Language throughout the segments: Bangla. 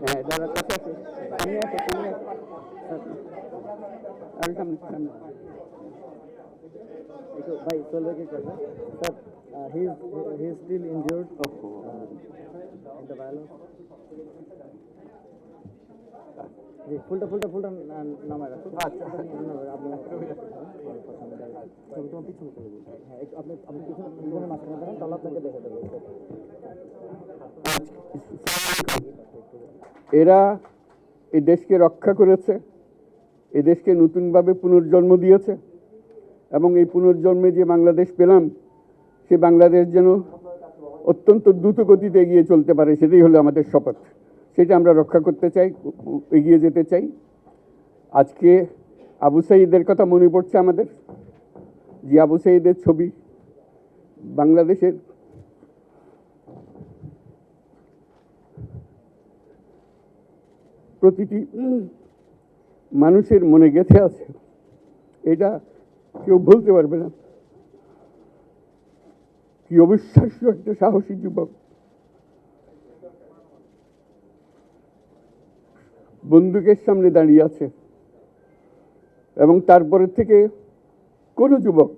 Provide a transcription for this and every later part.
হ্যাঁ দাদা কাছে আছে সামনে আছে সামনে আছে আর সামনে সামনে একটু ভাই চলবে কি করবে sir he is he is still injured in the violence জি ফুলটা ফুলটা ফুলটা নামায় আচ্ছা। আপনি তোমার পিছনে চলে হ্যাঁ আপনি আপনি পিছনে পিছনে মাঝখানে দাঁড়ান তাহলে আপনাকে দেখে দেবে। এরা এই দেশকে রক্ষা করেছে এই দেশকে নতুনভাবে পুনর্জন্ম দিয়েছে এবং এই পুনর্জন্মে যে বাংলাদেশ পেলাম সে বাংলাদেশ যেন অত্যন্ত দ্রুত গতিতে এগিয়ে চলতে পারে সেটাই হলো আমাদের শপথ। সেটা আমরা রক্ষা করতে চাই, এগিয়ে যেতে চাই। আজকে আবু সাইদের কথা মনে পড়ছে আমাদের, যে আবু সাইদের ছবি বাংলাদেশের প্রতিটি মানুষের মনে গেঁথে আছে। এটা কেউ বলতে পারবে না। কি অবিশ্বাস্য একটা সাহসী যুবক। বন্দুকের সামনে দাঁড়িয়ে আছে। এবং তারপরে থেকে কোনো যুবক,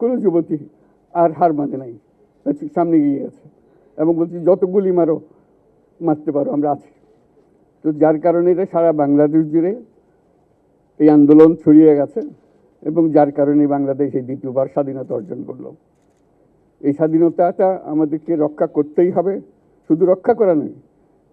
কোনো যুবতী আর হার মানে নাই। সামনে গিয়ে আছে এবং বলছি, যত গুলি মারো, মারতে পারো, আমরা আছি। তো যার কারণে এটা সারা বাংলাদেশ জুড়ে এই আন্দোলন ছড়িয়ে গেছে এবং যার কারণে বাংলাদেশ এই দ্বিতীয়বার স্বাধীনতা অর্জন করল। এই স্বাধীনতাটা আমাদেরকে রক্ষা করতেই হবে। শুধু রক্ষা করা নয়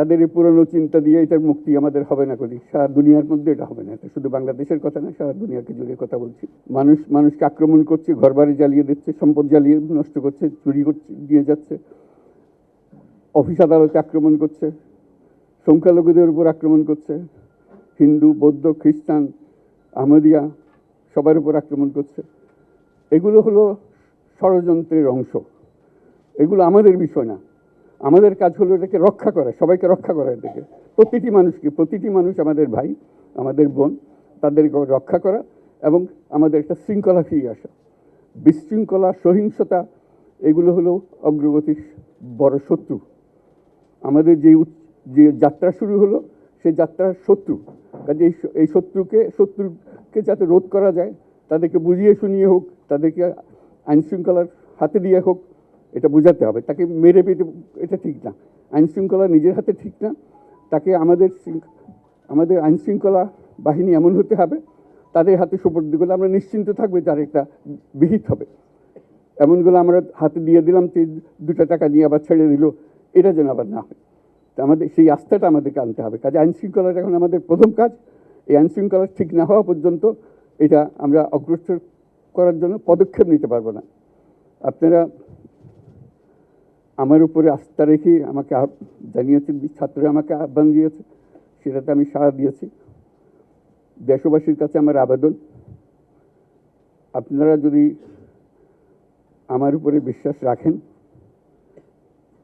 তাদের এই পুরনো চিন্তা দিয়ে এটার মুক্তি আমাদের হবে না করি সারা দুনিয়ার মধ্যে এটা হবে না। এটা শুধু বাংলাদেশের কথা না, সারা দুনিয়াকে জুড়ে কথা বলছি। মানুষ, মানুষকে আক্রমণ করছে, ঘরবাড়ি জ্বালিয়ে দিচ্ছে, সম্পদ জ্বালিয়ে নষ্ট করছে, চুরি করছে, দিয়ে যাচ্ছে। অফিস আদালতে আক্রমণ করছে, সংখ্যালঘুদের উপর আক্রমণ করছে। হিন্দু, বৌদ্ধ, খ্রিস্টান, আহমদিয়া সবার উপর আক্রমণ করছে। এগুলো হলো ষড়যন্ত্রের অংশ। এগুলো আমাদের বিষয় না। আমাদের কাজ হলো এটাকে রক্ষা করা, সবাইকে রক্ষা করা এটাকে। প্রতিটি মানুষকে প্রতিটি মানুষ আমাদের ভাই, আমাদের বোন, তাদেরকে রক্ষা করা এবং আমাদের একটা শৃঙ্খলা ফিরিয়ে আসা। বিশৃঙ্খলা, সহিংসতা, এগুলো হলো অগ্রগতির বড় শত্রু। আমাদের যে যে যাত্রা শুরু হলো সেই যাত্রার শত্রু। কাজে এই শত্রুকে শত্রুকে যাতে রোধ করা যায়, তাদেরকে বুঝিয়ে শুনিয়ে হোক, তাদেরকে আইনশৃঙ্খলার হাতে দিয়ে হোক এটা বোঝাতে হবে। তাকে মেরে পেটে এটা ঠিক না। আইন শৃঙ্খলা নিজের হাতে ঠিক না। তাকে আমাদের আমাদের আইন শৃঙ্খলা বাহিনী এমন হতে হবে, তাদের হাতে সুপর্দ করলে আমরা নিশ্চিন্ত থাকবে তার একটা বিহিত হবে। এমনগুলো আমরা হাতে দিয়ে দিলাম যে দুটো টাকা নিয়ে আবার ছেড়ে দিল, এটা যেন আবার না হয়। তা আমাদের সেই আস্থাটা আমাদেরকে আনতে হবে। কাজে আইন শৃঙ্খলাটা এখন আমাদের প্রথম কাজ। এই আইন শৃঙ্খলা ঠিক না হওয়া পর্যন্ত এটা আমরা অগ্রসর করার জন্য পদক্ষেপ নিতে পারব না। আপনারা আমার উপরে আস্থা রেখে আমাকে জানিয়েছেন ছাত্ররা আমাকে আহ্বান দিয়েছে, সেটাতে আমি সাড়া দিয়েছি। দেশবাসীর কাছে আমার আবেদন, আপনারা যদি আমার উপরে বিশ্বাস রাখেন